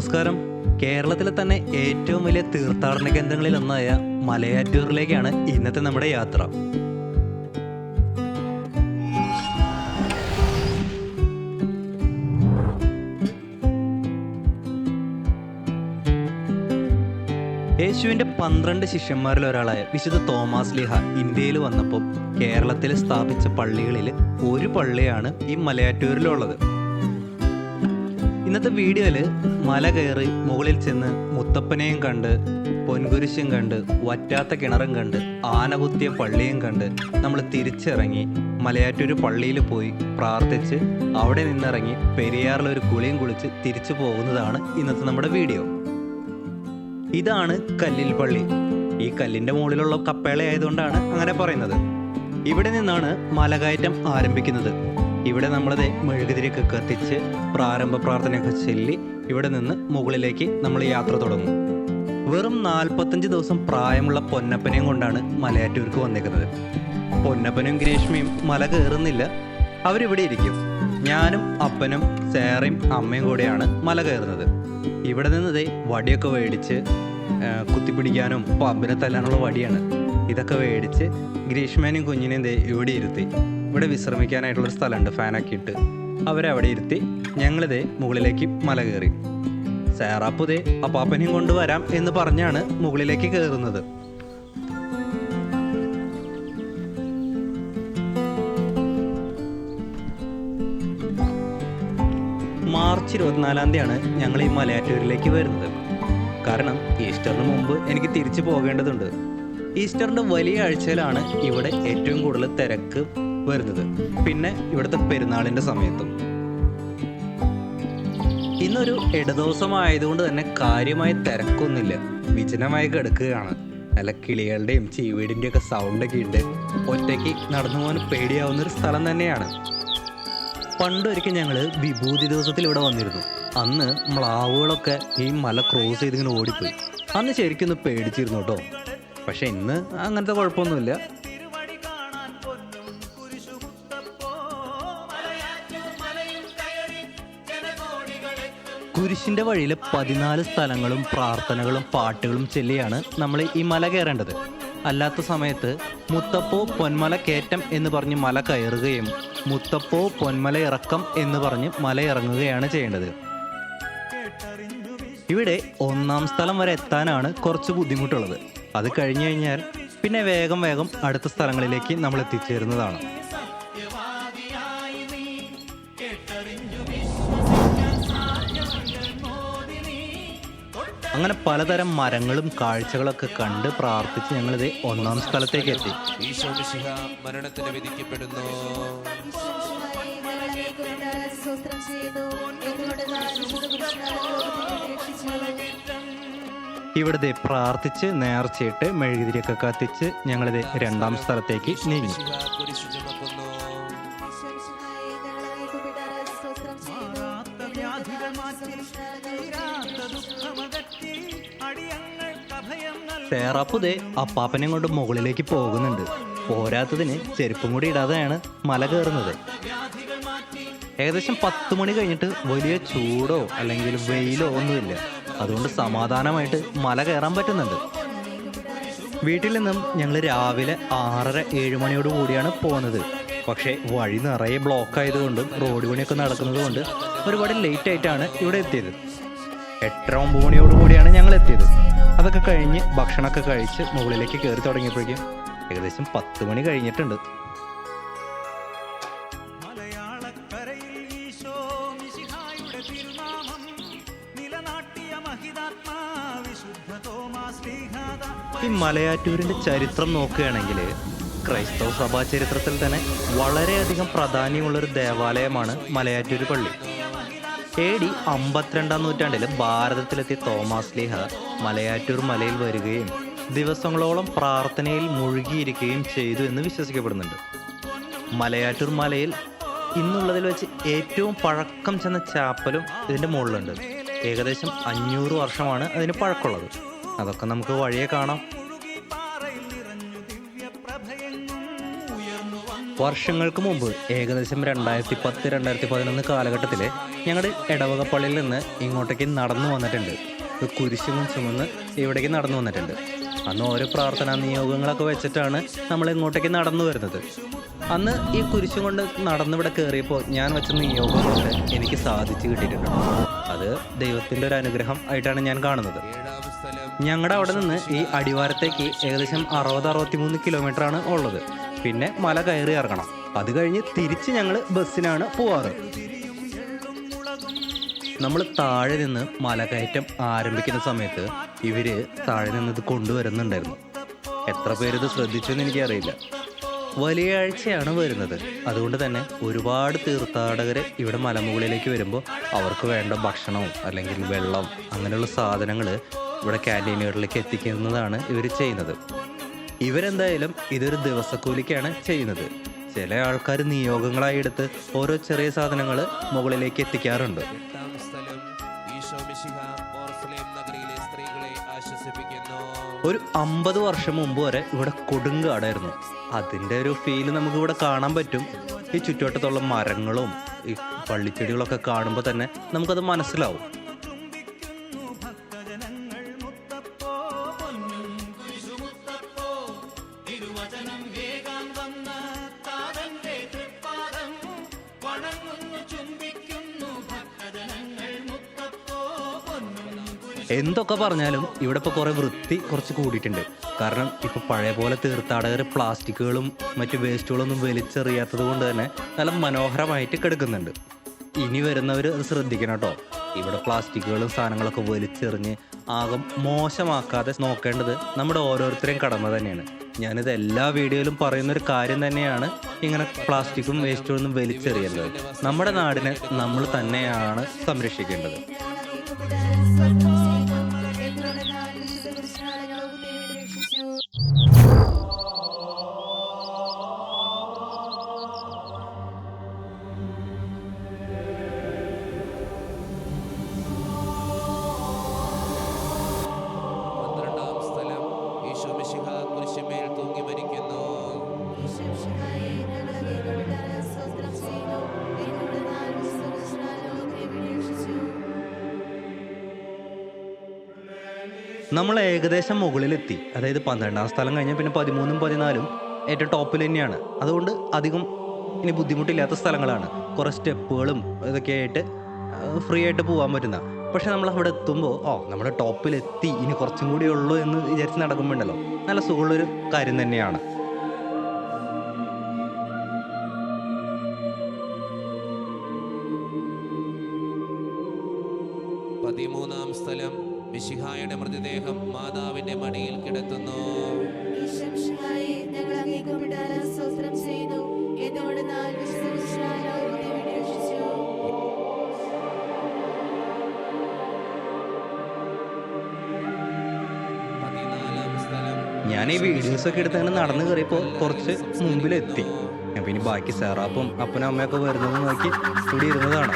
നമസ്കാരം. കേരളത്തിലെ തന്നെ ഏറ്റവും വലിയ തീർത്ഥാടന കേന്ദ്രങ്ങളിൽ ഒന്നായ മലയാറ്റൂറിലേക്കാണ് ഇന്നത്തെ നമ്മുടെ യാത്ര. യേശുവിന്റെ പന്ത്രണ്ട് ശിഷ്യന്മാരിൽ ഒരാളായ വിശുദ്ധ തോമസ് ലിഹ ഇന്ത്യയിൽ വന്നപ്പോൾ കേരളത്തിൽ സ്ഥാപിച്ച പള്ളികളിൽ ഒരു പള്ളിയാണ് ഈ മലയാറ്റൂരിലുള്ളത്. ഇന്നത്തെ വീഡിയോയിൽ മല കയറി മുകളിൽ ചെന്ന് മുത്തപ്പനെയും കണ്ട് പൊൻകുരിശും കണ്ട് വറ്റാത്ത കിണറും കണ്ട് ആനകുത്തിയ പള്ളിയും കണ്ട് നമ്മൾ തിരിച്ചിറങ്ങി മലയാറ്റൂർ പള്ളിയിൽ പോയി പ്രാർത്ഥിച്ച് അവിടെ നിന്നിറങ്ങി പെരിയാറിൽ ഒരു കുളിയും കുളിച്ച് തിരിച്ചു പോകുന്നതാണ് ഇന്നത്തെ നമ്മുടെ വീഡിയോ. ഇതാണ് കല്ലിൽ പള്ളി. ഈ കല്ലിന്റെ മുകളിലുള്ള കപ്പേള ആയതുകൊണ്ടാണ് അങ്ങനെ പറയുന്നത്. ഇവിടെ നിന്നാണ് മലകയറ്റം ആരംഭിക്കുന്നത്. ഇവിടെ നമ്മളത് മെഴുകുതിരിയൊക്കെ കത്തിച്ച് പ്രാരംഭ പ്രാർത്ഥനയൊക്കെ ചൊല്ലി ഇവിടെ നിന്ന് മുകളിലേക്ക് നമ്മൾ യാത്ര തുടങ്ങും. വെറും നാൽപ്പത്തഞ്ച് ദിവസം പ്രായമുള്ള പൊന്നപ്പനെയും കൊണ്ടാണ് മലയാറ്റൂർക്ക് വന്നിരിക്കുന്നത്. പൊന്നപ്പനും ഗ്രേഷ്മയും മല കയറുന്നില്ല. അവരിവിടെ ഇരിക്കും. ഞാനും അപ്പനും സേറയും അമ്മയും കൂടെയാണ് മല കയറുന്നത്. ഇവിടെ നിന്ന് ദേ വടിയൊക്കെ മേടിച്ച് കുത്തിപ്പിടിക്കാനും പമ്പിനെ തല്ലാനുള്ള വടിയാണ്. ഇതൊക്കെ മേടിച്ച് ഗ്രീഷ്മേനെയും കുഞ്ഞിനെയും ഇവിടെ ഇരുത്തി. ഇവിടെ വിശ്രമിക്കാനായിട്ടുള്ളൊരു സ്ഥലമുണ്ട് ഫാനൊക്കെ ഇട്ട്. അവരെ അവിടെ ഇരുത്തി ഞങ്ങളിതേ മുകളിലേക്ക് മല കയറി. സേറാപ്പുതേ അപ്പാപ്പനെയും കൊണ്ടുവരാം എന്ന് പറഞ്ഞാണ് മുകളിലേക്ക് കയറുന്നത്. മാർച്ച് ഇരുപത്തിനാലാം തീയതിയാണ് ഞങ്ങൾ ഈ മലയാറ്റൂരിലേക്ക് വരുന്നത്. കാരണം ഈസ്റ്ററിന് മുമ്പ് എനിക്ക് തിരിച്ചു പോകേണ്ടതുണ്ട്. ഈസ്റ്ററിന്റെ വലിയ ആഴ്ചയിലാണ് ഇവിടെ ഏറ്റവും കൂടുതൽ തിരക്ക് വരുന്നത്. പിന്നെ ഇവിടുത്തെ പെരുന്നാളിന്റെ സമയത്തും. ഇന്നൊരു ഇടദിവസമായതുകൊണ്ട് തന്നെ കാര്യമായി തിരക്കൊന്നുമില്ല. വിജനമായി കിടക്കുകയാണ്. നല്ല കിളികളുടെയും ചീവീടിന്റെയും ഒക്കെ സൗണ്ടൊക്കെ ഉണ്ട്. ഒറ്റയ്ക്ക് നടന്നു പോകാൻ പേടിയാവുന്ന ഒരു സ്ഥലം തന്നെയാണ്. പണ്ടൊരിക്കൽ ഞങ്ങൾ വിഭൂതി ദിവസത്തിൽ ഇവിടെ വന്നിരുന്നു. അന്ന് മ്ലാവുകളൊക്കെ ഈ മല ക്രോസ് ചെയ്തിങ്ങനെ ഓടിപ്പോയി. അന്ന് ശരിക്കും ഒന്ന് പേടിച്ചിരുന്നു കേട്ടോ. പക്ഷെ ഇന്ന് അങ്ങനത്തെ കുഴപ്പമൊന്നുമില്ല. കുരിശിന്റെ വഴിയിൽ പതിനാല് സ്ഥലങ്ങളും പ്രാർത്ഥനകളും പാട്ടുകളും ചൊല്ലിയാണ് നമ്മൾ ഈ മല കയറേണ്ടത്. അല്ലാത്ത സമയത്ത് മുത്തപ്പോ പൊന്മല കയറ്റം എന്ന് പറഞ്ഞ് മല കയറുകയും മുത്തപ്പോ പൊന്മല ഇറക്കം എന്ന് പറഞ്ഞ് മല ഇറങ്ങുകയാണ് ചെയ്യേണ്ടത്. ഇവിടെ ഒന്നാം സ്ഥലം വരെ എത്താനാണ് കുറച്ച് ബുദ്ധിമുട്ടുള്ളത്. അത് കഴിഞ്ഞു കഴിഞ്ഞാൽ പിന്നെ വേഗം വേഗം അടുത്ത സ്ഥലങ്ങളിലേക്ക് നമ്മൾ എത്തിച്ചേരുന്നതാണ്. അങ്ങനെ പലതരം മരങ്ങളും കാഴ്ചകളൊക്കെ കണ്ട് പ്രാർത്ഥിച്ച് ഞങ്ങളിത് ഒന്നാം സ്ഥലത്തേക്ക് എത്തി. മരണത്തിന് വിധിക്കപ്പെടുന്നു. ഇവിടുത്തെ പ്രാർത്ഥിച്ച് നേർച്ചയിട്ട് മെഴുകുതിരിയൊക്കെ കത്തിച്ച് ഞങ്ങളിത് രണ്ടാം സ്ഥലത്തേക്ക് നീങ്ങി. അഭയം അപ്പാപ്പനെ കൊണ്ട് മുകളിലേക്ക് പോകുന്നുണ്ട്. പോരാത്തതിന് ചെരുപ്പും കൂടി ഇടാതെയാണ് മല കയറുന്നത്. ഏകദേശം പത്ത് മണി കഴിഞ്ഞിട്ട് വലിയ ചൂടോ അല്ലെങ്കിൽ വെയിലോ ഒന്നുമില്ല. അതുകൊണ്ട് സമാധാനമായിട്ട് മല കയറാൻ പറ്റുന്നുണ്ട്. വീട്ടിൽ നിന്നും ഞങ്ങൾ രാവിലെ ആറര ഏഴ് മണിയോട് കൂടിയാണ് പോകുന്നത്. പക്ഷേ വഴി നിറയെ ബ്ലോക്ക് ആയതുകൊണ്ടും റോഡ് പണിയൊക്കെ നടക്കുന്നത് കൊണ്ട് ഒരുപാട് ലേറ്റ് ആയിട്ടാണ് ഇവിടെ എത്തിയത്. എട്ടര ഒമ്പത് മണിയോട് കൂടിയാണ് ഞങ്ങൾ എത്തിയത്. അതൊക്കെ കഴിഞ്ഞ് ഭക്ഷണമൊക്കെ കഴിച്ച് മുകളിലേക്ക് കയറി തുടങ്ങിയപ്പോഴേക്കും ഏകദേശം പത്ത് മണി കഴിഞ്ഞിട്ടുണ്ട്. ഈ മലയാറ്റൂരിന്റെ ചരിത്രം നോക്കുകയാണെങ്കിൽ ക്രൈസ്തവ സഭാ ചരിത്രത്തിൽ തന്നെ വളരെയധികം പ്രാധാന്യമുള്ളൊരു ദേവാലയമാണ് മലയാറ്റൂർ പള്ളി. എ ഡി അമ്പത്തിരണ്ടാം നൂറ്റാണ്ടിൽ ഭാരതത്തിലെത്തിയ തോമാസ് ലീഹ മലയാറ്റൂർ മലയിൽ വരികയും ദിവസങ്ങളോളം പ്രാർത്ഥനയിൽ മുഴുകിയിരിക്കുകയും ചെയ്തു എന്ന് വിശ്വസിക്കപ്പെടുന്നുണ്ട്. മലയാറ്റൂർ മലയിൽ ഇന്നുള്ളതിൽ വെച്ച് ഏറ്റവും പഴക്കം ചെന്ന ചാപ്പലും ഇതിന്റെ മുകളിലുണ്ട്. ഏകദേശം അഞ്ഞൂറ് വർഷമാണ് അതിന് പഴക്കമുള്ളത്. അതൊക്കെ നമുക്ക് വഴിയെ കാണാം. വർഷങ്ങൾക്ക് മുമ്പ് ഏകദേശം രണ്ടായിരത്തി പത്ത് രണ്ടായിരത്തി പതിനൊന്ന് കാലഘട്ടത്തിൽ ഞങ്ങളുടെ ഇടവകപ്പള്ളിയിൽ നിന്ന് ഇങ്ങോട്ടേക്ക് നടന്നു വന്നിട്ടുണ്ട്. കുരിശും ചുമന്ന് ഇവിടേക്ക് നടന്നു വന്നിട്ടുണ്ട്. അന്ന് ഓരോ പ്രാർത്ഥനാ നിയോഗങ്ങളൊക്കെ വെച്ചിട്ടാണ് നമ്മൾ ഇങ്ങോട്ടേക്ക് നടന്നു വരുന്നത്. അന്ന് ഈ കുരിശും കൊണ്ട് നടന്നിവിടെ കയറിയപ്പോൾ ഞാൻ വെച്ച നിയോഗം നിയോഗങ്ങളൊക്കെ എനിക്ക് സാധിച്ചു കിട്ടിയിട്ടുണ്ട്. അത് ദൈവത്തിന്റെ ഒരു അനുഗ്രഹം ആയിട്ടാണ് ഞാൻ കാണുന്നത്. ഞങ്ങളുടെ അവിടെ നിന്ന് ഈ അടിവാരത്തേക്ക് ഏകദേശം അറുപത് അറുപത്തിമൂന്ന് കിലോമീറ്റർ ആണ് ഉള്ളത്. പിന്നെ മല കയറി ഇറങ്ങണം. അത് കഴിഞ്ഞ് തിരിച്ച് ഞങ്ങൾ ബസ്സിനാണ് പോവാറ്. നമ്മൾ താഴെ നിന്ന് മലകയറ്റം ആരംഭിക്കുന്ന സമയത്ത് ഇവർ താഴെ നിന്നത് കൊണ്ടുവരുന്നുണ്ടായിരുന്നു. എത്ര പേരിത് ശ്രദ്ധിച്ചെന്ന് എനിക്കറിയില്ല. വലിയ ആഴ്ചയാണ് വരുന്നത്. അതുകൊണ്ട് തന്നെ ഒരുപാട് തീർത്ഥാടകർ ഇവിടെ മലമുകളിലേക്ക് വരുമ്പോൾ അവർക്ക് വേണ്ട ഭക്ഷണവും അല്ലെങ്കിൽ വെള്ളം അങ്ങനെയുള്ള സാധനങ്ങൾ ഇവിടെ ക്യാന്റീനുകളിലേക്ക് എത്തിക്കുന്നതാണ് ഇവർ ചെയ്യുന്നത്. ഇവരെന്തായാലും ഇതൊരു ദിവസക്കൂലിക്കാണ് ചെയ്യുന്നത്. ചില ആൾക്കാർ നിയോഗങ്ങളായി എടുത്ത് ഓരോ ചെറിയ സാധനങ്ങൾ മുകളിലേക്ക് എത്തിക്കാറുണ്ട്. ഒരു അമ്പത് വർഷം മുമ്പ് വരെ ഇവിടെ കൊടുങ്കാടായിരുന്നു. അതിന്റെ ഒരു ഫീൽ നമുക്ക് ഇവിടെ കാണാൻ പറ്റും. ഈ ചുറ്റുവട്ടത്തുള്ള മരങ്ങളും ഈ പള്ളിച്ചെടികളൊക്കെ കാണുമ്പോൾ തന്നെ നമുക്കത് മനസ്സിലാവും. എന്തൊക്കെ പറഞ്ഞാലും ഇവിടെ ഇപ്പോൾ കുറേ വൃത്തി കുറച്ച് കൂടിയിട്ടുണ്ട്. കാരണം ഇപ്പോൾ പഴയ പോലെ തീർത്ഥാടകർ പ്ലാസ്റ്റിക്കുകളും മറ്റു വേസ്റ്റുകളൊന്നും വലിച്ചെറിയാത്തത് കൊണ്ട് തന്നെ നല്ല മനോഹരമായിട്ട് കിടക്കുന്നുണ്ട്. ഇനി വരുന്നവർ അത് ശ്രദ്ധിക്കണം കേട്ടോ. ഇവിടെ പ്ലാസ്റ്റിക്കുകളും സാധനങ്ങളൊക്കെ വലിച്ചെറിഞ്ഞ് ആകെ മോശമാക്കാതെ നോക്കേണ്ടത് നമ്മുടെ ഓരോരുത്തരെയും കടമ തന്നെയാണ്. ഞാനിത് എല്ലാ വീഡിയോയിലും പറയുന്ന ഒരു കാര്യം തന്നെയാണ് ഇങ്ങനെ പ്ലാസ്റ്റിക്കും വേസ്റ്റും ഒന്നും വലിച്ചെറിയേണ്ടത്. നമ്മുടെ നാടിനെ നമ്മൾ തന്നെയാണ് സംരക്ഷിക്കേണ്ടത്. ഏകദേശം മുകളിലെത്തി. അതായത് പന്ത്രണ്ടാം സ്ഥലം കഴിഞ്ഞാൽ പിന്നെ പതിമൂന്നും പതിനാലും ഏറ്റവും ടോപ്പിൽ തന്നെയാണ്. അതുകൊണ്ട് അധികം ഇനി ബുദ്ധിമുട്ടില്ലാത്ത സ്ഥലങ്ങളാണ്. കുറേ സ്റ്റെപ്പുകളും ഇതൊക്കെ ആയിട്ട് ഫ്രീ ആയിട്ട് പോകാൻ പറ്റുന്ന. പക്ഷേ നമ്മൾ അവിടെ എത്തുമ്പോൾ ഓ നമ്മൾ ടോപ്പിലെത്തി ഇനി കുറച്ചും കൂടി ഉള്ളൂ എന്ന് വിചാരിച്ച് നടക്കുമ്പോണ്ടല്ലോ. നല്ല സുഖമുള്ളൊരു കാര്യം തന്നെയാണ്. ഞാൻ ഈ വീഡിയോസൊക്കെ എടുത്ത് അങ്ങനെ നടന്നു കയറിയപ്പോൾ കുറച്ച് മുമ്പിലെത്തി. ഞാൻ പിന്നെ ബാക്കി സെറാപ്പും അപ്പനും അമ്മയൊക്കെ വരുന്നത് നോക്കി ഇവിടെ ഇരുന്നതാണ്.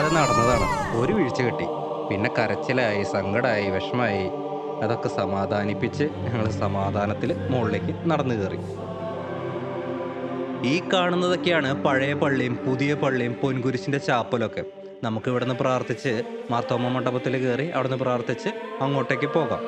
കേൾക്കാതെ നടന്നതാണ്. ഒരു വീഴ്ച കിട്ടി. പിന്നെ കരച്ചിലായി സങ്കടമായി വിഷമായി അതൊക്കെ സമാധാനിപ്പിച്ച് ഞങ്ങൾ സമാധാനത്തിൽ മുകളിലേക്ക് നടന്നു കയറി. ഈ കാണുന്നതൊക്കെയാണ് പഴയ പള്ളിയും പുതിയ പള്ളിയും പൊൻകുരിശിന്റെ ചാപ്പലൊക്കെ. നമുക്ക് ഇവിടുന്ന് പ്രാർത്ഥിച്ച് മാർത്തോമ്മ മണ്ഡപത്തിൽ കയറി അവിടുന്ന് പ്രാർത്ഥിച്ച് അങ്ങോട്ടേക്ക് പോകാം.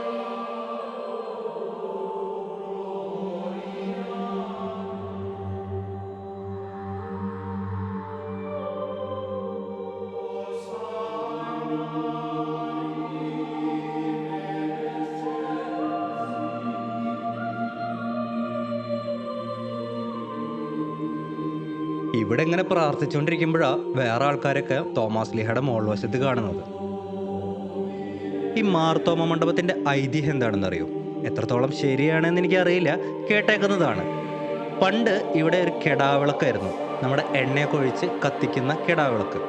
ഇവിടെ ഇങ്ങനെ പ്രാർത്ഥിച്ചുകൊണ്ടിരിക്കുമ്പോഴാണ് വേറെ ആൾക്കാരൊക്കെ തോമസ് ലിഹയുടെ മോൾ വശത്ത് കാണുന്നത്. ഈ മാർത്തോമ മണ്ഡപത്തിന്റെ ഐതിഹ്യം എന്താണെന്നറിയോ? എത്രത്തോളം ശരിയാണെന്ന് എനിക്കറിയില്ല. കേട്ടേക്കുന്നതാണ്. പണ്ട് ഇവിടെ ഒരു കെടാവിളക്കായിരുന്നു. നമ്മുടെ എണ്ണയൊക്കെ ഒഴിച്ച് കത്തിക്കുന്ന കെടാവിളക്ക്.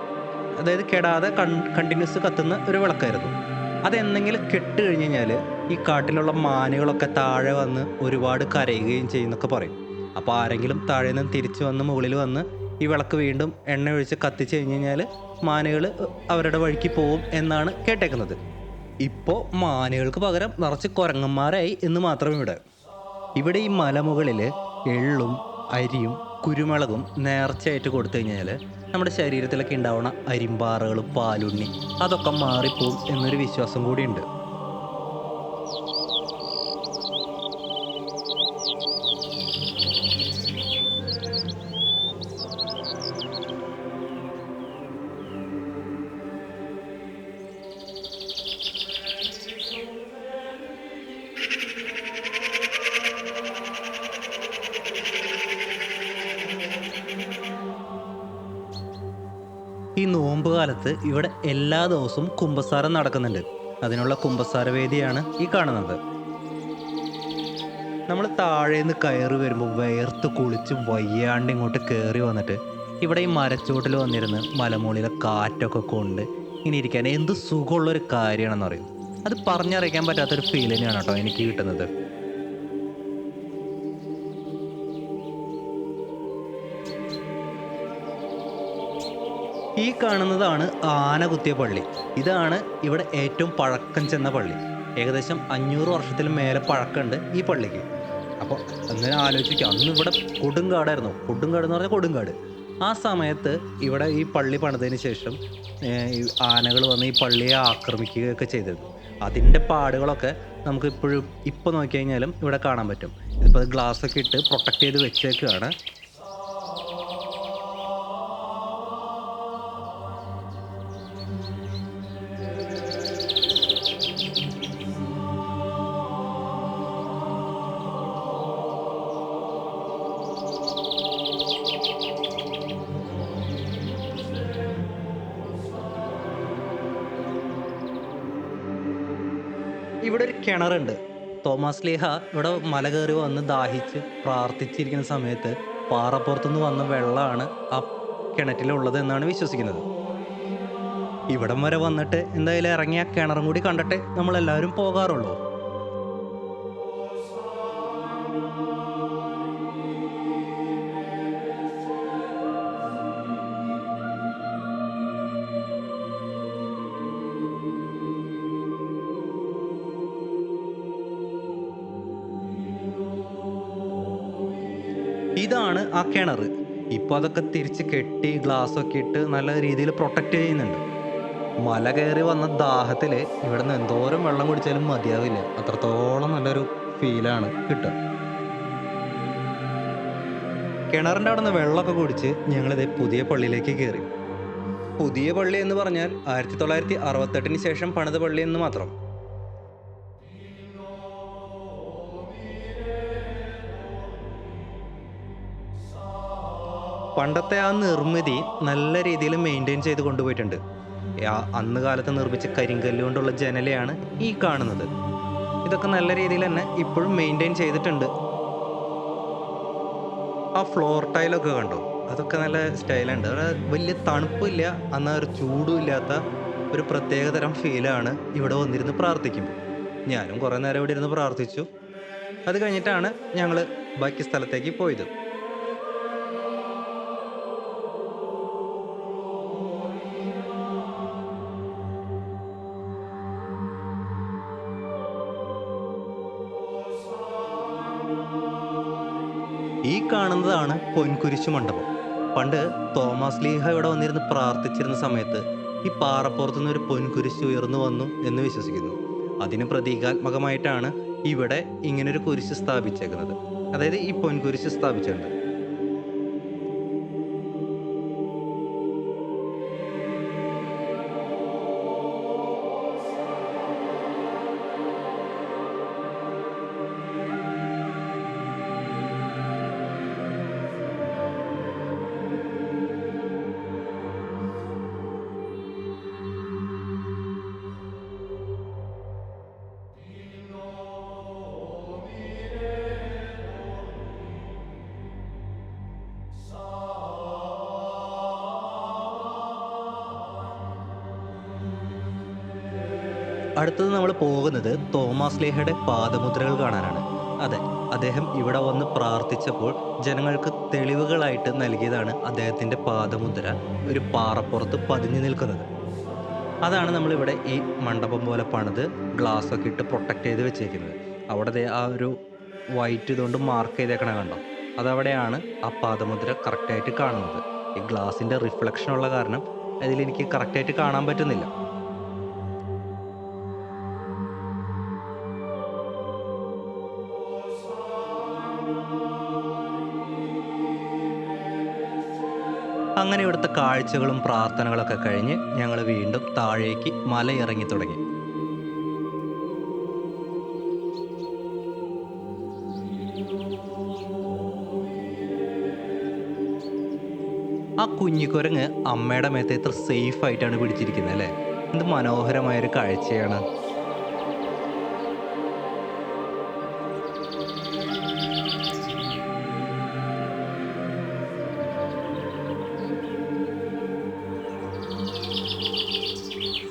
അതായത് കെടാതെ കൺ കണ്ടിന്യൂസ് കത്തുന്ന ഒരു വിളക്കായിരുന്നു. അതെന്തെങ്കിലും കെട്ട് കഴിഞ്ഞ് കഴിഞ്ഞാൽ ഈ കാട്ടിലുള്ള മാനുകളൊക്കെ താഴെ വന്ന് ഒരുപാട് കരയുകയും ചെയ്യുന്നൊക്കെ പറയും. അപ്പോൾ ആരെങ്കിലും താഴെ നിന്ന് തിരിച്ചു വന്ന് മുകളിൽ വന്ന് ഈ വിളക്ക് വീണ്ടും എണ്ണ ഒഴിച്ച് കത്തിച്ച് കഴിഞ്ഞ് കഴിഞ്ഞാൽ മാനുകൾ അവരുടെ വഴിക്ക് പോവും എന്നാണ് കേട്ടേക്കുന്നത്. ഇപ്പോൾ മാനുകൾക്ക് പകരം നിറച്ച് കുരങ്ങന്മാരായി എന്ന് മാത്രമേ ഇവിടെ. ഇവിടെ ഈ മലമുകളിൽ എള്ളും അരിയും കുരുമുളകും നേർച്ചയായിട്ട് കൊടുത്തു കഴിഞ്ഞാൽ നമ്മുടെ ശരീരത്തിലൊക്കെ ഉണ്ടാവുന്ന അരിമ്പാറകൾ പാലുണ്ണി അതൊക്കെ മാറിപ്പോവും എന്നൊരു വിശ്വാസം കൂടിയുണ്ട്. ഈ നോമ്പ് കാലത്ത് ഇവിടെ എല്ലാ ദിവസവും കുമ്പസാരം നടക്കുന്നുണ്ട്. അതിനുള്ള കുമ്പസാര വേദിയാണ് ഈ കാണുന്നത്. നമ്മൾ താഴേന്ന് കയറി വരുമ്പോൾ വേർത്ത് കുളിച്ച് വയ്യാണ്ട് ഇങ്ങോട്ട് കയറി വന്നിട്ട് ഇവിടെ ഈ മരച്ചോട്ടിൽ വന്നിരുന്ന് മലമൂളിലെ കാറ്റൊക്കെ കൊണ്ട് ഇങ്ങനെ ഇരിക്കാൻ എന്ത് സുഖമുള്ളൊരു കാര്യമാണെന്ന് പറയും അത് പറഞ്ഞറിയിക്കാൻ പറ്റാത്തൊരു ഫീൽ തന്നെയാണ് കേട്ടോ എനിക്ക് കിട്ടുന്നത്. ഈ കാണുന്നതാണ് ആന കുത്തിയ പള്ളി. ഇതാണ് ഇവിടെ ഏറ്റവും പഴക്കം ചെന്ന പള്ളി. ഏകദേശം അഞ്ഞൂറ് വർഷത്തിൽ മേലെ പഴക്കമുണ്ട് ഈ പള്ളിക്ക്. അപ്പോൾ അങ്ങനെ ആലോചിക്കുക അന്ന് ഇവിടെ കൊടുങ്കാടായിരുന്നു. കൊടുങ്കാട് എന്ന് പറഞ്ഞാൽ കൊടുങ്കാട്. ആ സമയത്ത് ഇവിടെ ഈ പള്ളി പണിതതിന് ശേഷം ആനകൾ വന്ന് ഈ പള്ളിയെ ആക്രമിക്കുകയൊക്കെ ചെയ്തിരുന്നു. അതിന്റെ പാടുകളൊക്കെ നമുക്ക് ഇപ്പോഴും ഇപ്പോൾ നോക്കി കഴിഞ്ഞാലും ഇവിടെ കാണാൻ പറ്റും. ഇപ്പോൾ ഗ്ലാസ് ഒക്കെ ഇട്ട് പ്രൊട്ടക്റ്റ് ചെയ്ത് വെച്ചേക്കുകയാണ് ഇവിടെ ഒരു കിണറുണ്ട്. തോമസ് ലീഹ ഇവിടെ മല കയറി വന്ന് ദാഹിച്ച് പ്രാർത്ഥിച്ചിരിക്കുന്ന സമയത്ത് പാറപ്പുറത്തുനിന്ന് വന്ന വെള്ളമാണ് ആ കിണറ്റിലുള്ളത് എന്നാണ് വിശ്വസിക്കുന്നത്. ഇവിടം വരെ വന്നിട്ട് എന്തായാലും ഇറങ്ങിയ കിണറും കൂടി കണ്ടിട്ട് നമ്മളെല്ലാവരും പോകാറുള്ളൂ. ഇതാണ് ആ കിണർ. ഇപ്പോൾ അതൊക്കെ തിരിച്ച് കെട്ടി ഗ്ലാസ് ഒക്കെ ഇട്ട് നല്ല രീതിയിൽ പ്രൊട്ടക്റ്റ് ചെയ്യുന്നുണ്ട്. മല കയറി വന്ന ദാഹത്തിൽ ഇവിടെ നിന്ന് എന്തോരം വെള്ളം കുടിച്ചാലും മതിയാവില്ല. അത്രത്തോളം നല്ലൊരു ഫീലാണ് കിട്ടുക. കിണറിന്റെ അവിടെ നിന്ന് വെള്ളമൊക്കെ കുടിച്ച് ഞങ്ങളിത് പുതിയ പള്ളിയിലേക്ക് കയറി. പുതിയ പള്ളി എന്ന് പറഞ്ഞാൽ ആയിരത്തി തൊള്ളായിരത്തി അറുപത്തെട്ടിന് ശേഷം പണിത പള്ളി എന്ന് മാത്രം. പണ്ടത്തെ ആ നിർമ്മിതി നല്ല രീതിയിൽ മെയിന്റെയിൻ ചെയ്ത് കൊണ്ടുപോയിട്ടുണ്ട്. ആ- അന്ന് കാലത്ത് നിർമ്മിച്ച കരിങ്കല്ല് കൊണ്ടുള്ള ജനലയാണ് ഈ കാണുന്നത്. ഇതൊക്കെ നല്ല രീതിയിൽ തന്നെ ഇപ്പോഴും മെയിന്റെയിൻ ചെയ്തിട്ടുണ്ട്. ആ ഫ്ലോർ ടൈലൊക്കെ കണ്ടോ? അതൊക്കെ നല്ല സ്റ്റൈലുണ്ട് അവിടെ വലിയ തണുപ്പില്ല എന്നാൽ ഒരു ചൂടും ഇല്ലാത്ത ഒരു പ്രത്യേകതരം ഫീലാണ് ഇവിടെ വന്നിരുന്ന് പ്രാർത്ഥിക്കുമ്പോൾ. ഞാനും കുറേ നേരം ഇവിടെ ഇരുന്ന് പ്രാർത്ഥിച്ചു. അത് കഴിഞ്ഞിട്ടാണ് ഞങ്ങൾ ബാക്കി സ്ഥലത്തേക്ക് പോയത്. കാണുന്നതാണ് പൊൻകുരിശു മണ്ഡപം. പണ്ട് തോമസ് ലീഹ ഇവിടെ വന്നിരുന്ന് പ്രാർത്ഥിച്ചിരുന്ന സമയത്ത് ഈ പാറപ്പുറത്തു നിന്ന് ഒരു പൊൻകുരിശ് ഉയർന്നു വന്നു എന്ന് വിശ്വസിക്കുന്നു. അതിന് പ്രതീകാത്മകമായിട്ടാണ് ഇവിടെ ഇങ്ങനൊരു കുരിശ് സ്ഥാപിച്ചേക്കുന്നത്. അതായത് ഈ പൊൻകുരിശ് സ്ഥാപിച്ചിട്ടുണ്ട്. അടുത്തത് നമ്മൾ പോകുന്നത് തോമസ് ലേഹയുടെ പാദമുദ്രകൾ കാണാനാണ്. അതെ അദ്ദേഹം ഇവിടെ വന്ന് പ്രാർത്ഥിച്ചപ്പോൾ ജനങ്ങൾക്ക് തെളിവുകളായിട്ട് നൽകിയതാണ് അദ്ദേഹത്തിന്റെ പാദമുദ്ര ഒരു പാറപ്പുറത്ത് പതിഞ്ഞു നിൽക്കുന്നത്. അതാണ് നമ്മളിവിടെ ഈ മണ്ഡപം പോലെ പണിത് ഗ്ലാസ് ഒക്കെ ഇട്ട് പ്രൊട്ടക്റ്റ് ചെയ്ത് വെച്ചേക്കുന്നത്. അവിടെ ആ ഒരു വൈറ്റ് ഇതുകൊണ്ട് മാർക്ക് ചെയ്തേക്കണ കണ്ടോ? അതവിടെയാണ് ആ പാദമുദ്ര കറക്റ്റായിട്ട് കാണുന്നത്. ഈ ഗ്ലാസിന്റെ റിഫ്ലക്ഷൻ ഉള്ള കാരണം അതിലെനിക്ക് കറക്റ്റായിട്ട് കാണാൻ പറ്റുന്നില്ല. അങ്ങനെ ഇവിടുത്തെ കാഴ്ചകളും പ്രാർത്ഥനകളൊക്കെ കഴിഞ്ഞ് ഞങ്ങൾ വീണ്ടും താഴേക്ക് മലയിറങ്ങി തുടങ്ങി. ആ കുഞ്ഞിക്കുരങ്ങ് അമ്മയുടെ മേത്തേത്ര സേഫ് ആയിട്ടാണ് പിടിച്ചിരിക്കുന്നത് അല്ലേ? എന്ത് മനോഹരമായൊരു കാഴ്ചയാണ്.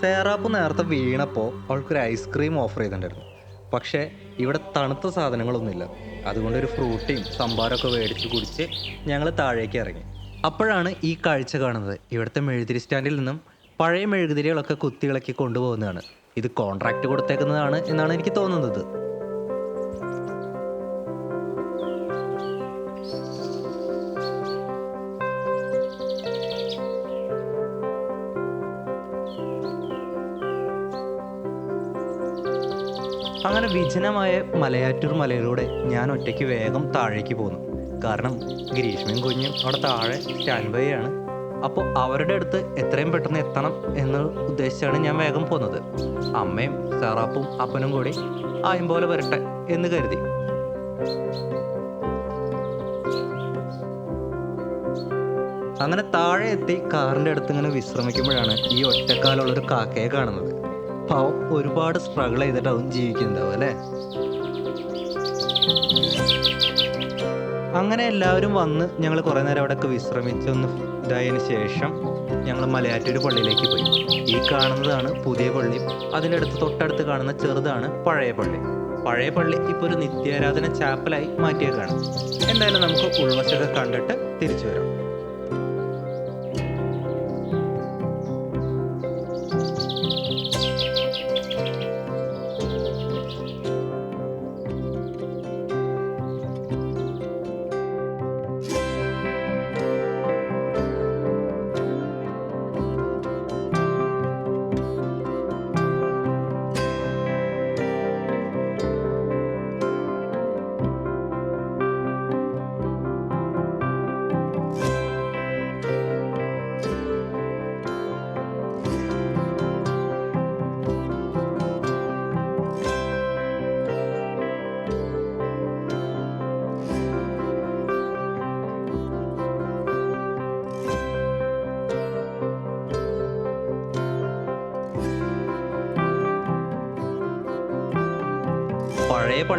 സേറാപ്പ് നേരത്തെ വീണപ്പോൾ അവൾക്കൊരു ഐസ്ക്രീം ഓഫർ ചെയ്തിട്ടുണ്ടായിരുന്നു. പക്ഷേ ഇവിടെ തണുത്ത സാധനങ്ങളൊന്നുമില്ല. അതുകൊണ്ട് ഒരു ഫ്രൂട്ടിയും സംഭാരമൊക്കെ മേടിച്ച് കുടിച്ച് ഞങ്ങൾ താഴേക്ക് ഇറങ്ങി. അപ്പോഴാണ് ഈ കാഴ്ച കാണുന്നത്. ഇവിടുത്തെ മെഴുതിരി സ്റ്റാൻഡിൽ നിന്നും പഴയ മെഴുകുതിരികളൊക്കെ കുത്തിയിളക്കി കൊണ്ടുപോകുന്നതാണ്. ഇത് കോൺട്രാക്റ്റ് കൊടുത്തേക്കുന്നതാണ് എന്നാണ് എനിക്ക് തോന്നുന്നത്. അങ്ങനെ വിജനമായ മലയാറ്റൂർ മലയിലൂടെ ഞാൻ ഒറ്റയ്ക്ക് വേഗം താഴേക്ക് പോന്നു. കാരണം ഗ്രീഷ്മയും കുഞ്ഞും അവിടെ താഴെ സ്റ്റാൻഡ് ബൈ ആണ്. അപ്പോൾ അവരുടെ അടുത്ത് എത്രയും പെട്ടെന്ന് എത്തണം എന്ന് ഉദ്ദേശിച്ചാണ് ഞാൻ വേഗം പോന്നത്. അമ്മയും സാറാപ്പും അപ്പനും കൂടി ആയും പോലെ വരട്ടെ എന്ന് കരുതി. അങ്ങനെ താഴെ എത്തി കാറിന്റെ അടുത്ത് ഇങ്ങനെ വിശ്രമിക്കുമ്പോഴാണ് ഈ ഒറ്റക്കാലുള്ളൊരു കാക്കയെ കാണുന്നത്. പാവം ഒരുപാട് സ്ട്രഗിൾ ചെയ്തിട്ട് അതും ജീവിക്കുന്നുണ്ടാവും അല്ലേ? അങ്ങനെ എല്ലാവരും വന്ന് ഞങ്ങൾ കുറേ നേരം അവിടെയൊക്കെ വിശ്രമിച്ചൊന്ന് ഇതായതിനു ശേഷം ഞങ്ങൾ മലയാറ്റൂർ പള്ളിയിലേക്ക് പോയി. ഈ കാണുന്നതാണ് പുതിയ പള്ളി. അതിന്റെ അടുത്ത് തൊട്ടടുത്ത് കാണുന്ന ചെറുതാണ് പഴയ പള്ളി. പഴയ പള്ളി ഇപ്പോൾ ഒരു നിത്യാരാധന ചാപ്പലായി മാറ്റിയേക്കാണ്. എന്തായാലും നമുക്ക് ഉൾവശമൊക്കെ കണ്ടിട്ട് തിരിച്ചു വരാം.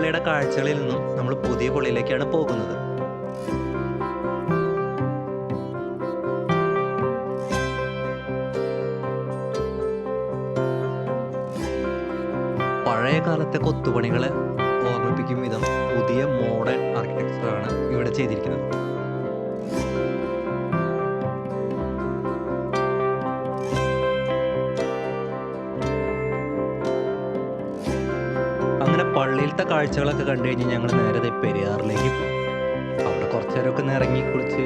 പള്ളിയുടെ കാഴ്ചകളിൽ നിന്നും നമ്മൾ പുതിയ പള്ളിയിലേക്കാണ് പോകുന്നത്. പഴയ കാലത്തെ കൊത്തുപണികളെ ഓർമ്മിപ്പിക്കും വിധം പുതിയ മോഡേൺ ആർക്കിടെക്ചറാണ് ഇവിടെ ചെയ്തിരിക്കുന്നത്. പള്ളിയിലത്തെ കാഴ്ചകളൊക്കെ കണ്ടു കഴിഞ്ഞ് ഞങ്ങൾ നേരെ പെരിയാറിലേക്ക് പോയി. അവിടെ കുറച്ചു നേരമൊക്കെ ഇറങ്ങി കുളിച്ച്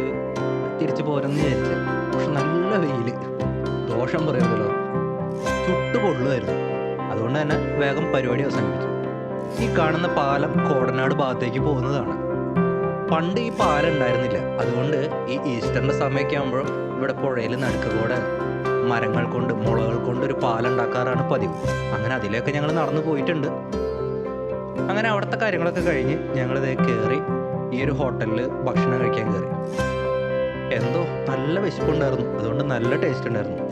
തിരിച്ചു പോരെന്ന് വിചാരിച്ചു. പക്ഷെ നല്ല വെയിൽ ദോഷം പറയുന്നല്ലോ ചുട്ടു പൊള്ളുമായിരുന്നു. അതുകൊണ്ട് തന്നെ വേഗം പരിപാടി അവസാനിപ്പിച്ചു. ഈ കാണുന്ന പാലം കോടനാട് ഭാഗത്തേക്ക് പോകുന്നതാണ്. പണ്ട് ഈ പാലം ഉണ്ടായിരുന്നില്ല. അതുകൊണ്ട് ഈ ഈസ്റ്ററിന്റെ സമയമൊക്കെ ആകുമ്പോഴും ഇവിടെ പുഴയിൽ നടുക്കുകൂടെ മരങ്ങൾ കൊണ്ട് മുളകൾ കൊണ്ട് ഒരു പാലം ഉണ്ടാക്കാറാണ് പതിവ്. അങ്ങനെ അതിലേക്ക് ഞങ്ങൾ നടന്നു പോയിട്ടുണ്ട്. അങ്ങനെ അവിടുത്തെ കാര്യങ്ങളൊക്കെ കഴിഞ്ഞ് ഞങ്ങളിത് കയറി ഈ ഒരു ഹോട്ടലിൽ ഭക്ഷണം കഴിക്കാൻ കയറി എന്തോ നല്ല വിശപ്പുണ്ടായിരുന്നു. അതുകൊണ്ട് നല്ല ടേസ്റ്റ് ഉണ്ടായിരുന്നു.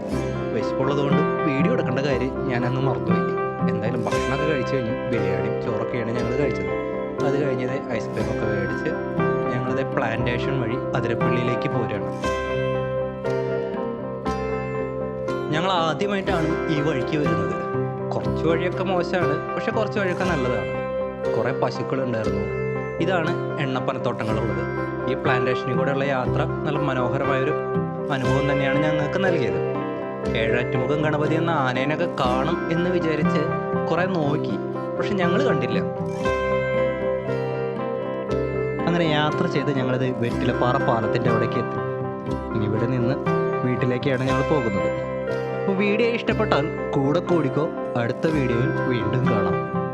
വിശപ്പുള്ളത് കൊണ്ട് വീഡിയോ എടുക്കേണ്ട കാര്യം ഞാനങ്ങ് മറന്നുപോയി. എന്തായാലും ഭക്ഷണമൊക്കെ കഴിച്ചു കഴിഞ്ഞു ബിരിയാണി ചോറൊക്കെയാണ് ഞങ്ങൾ കഴിച്ചത്. അത് കഴിഞ്ഞത് ഐസ്ക്രീം ഒക്കെ മേടിച്ച് ഞങ്ങളത് പ്ലാന്റേഷൻ വഴി അതിരപ്പള്ളിയിലേക്ക് പോരുകയാണ് ഞങ്ങൾ ആദ്യമായിട്ടാണ് ഈ വഴിക്ക് വരുന്നത്. കുറച്ച് വഴിയൊക്കെ മോശമാണ് പക്ഷെ കുറച്ച് വഴിയൊക്കെ നല്ലതാണ്. കുറേ പശുക്കളുണ്ടായിരുന്നു. ഇതാണ് എണ്ണപ്പനത്തോട്ടങ്ങളുള്ളത്. ഈ പ്ലാന്റേഷനിൽ കൂടെയുള്ള യാത്ര നല്ല മനോഹരമായൊരു അനുഭവം തന്നെയാണ് ഞങ്ങൾക്ക് നൽകിയത്. ഏഴാറ്റുമുഖം ഗണപതി എന്ന ആനേനൊക്കെ കാണും എന്ന് വിചാരിച്ച് കുറേ നോക്കി പക്ഷെ ഞങ്ങൾ കണ്ടില്ല. അങ്ങനെ യാത്ര ചെയ്ത് ഞങ്ങളത് വെറ്റിലപ്പാറ പാലത്തിന്റെ അവിടേക്ക് എത്തി. ഇനി ഇവിടെ നിന്ന് വീട്ടിലേക്കാണ് ഞങ്ങൾ പോകുന്നത്. അപ്പോൾ വീഡിയോ ഇഷ്ടപ്പെട്ടാൽ കൂടെ കൂടിക്കോ. അടുത്ത വീഡിയോയിൽ വീണ്ടും കാണാം.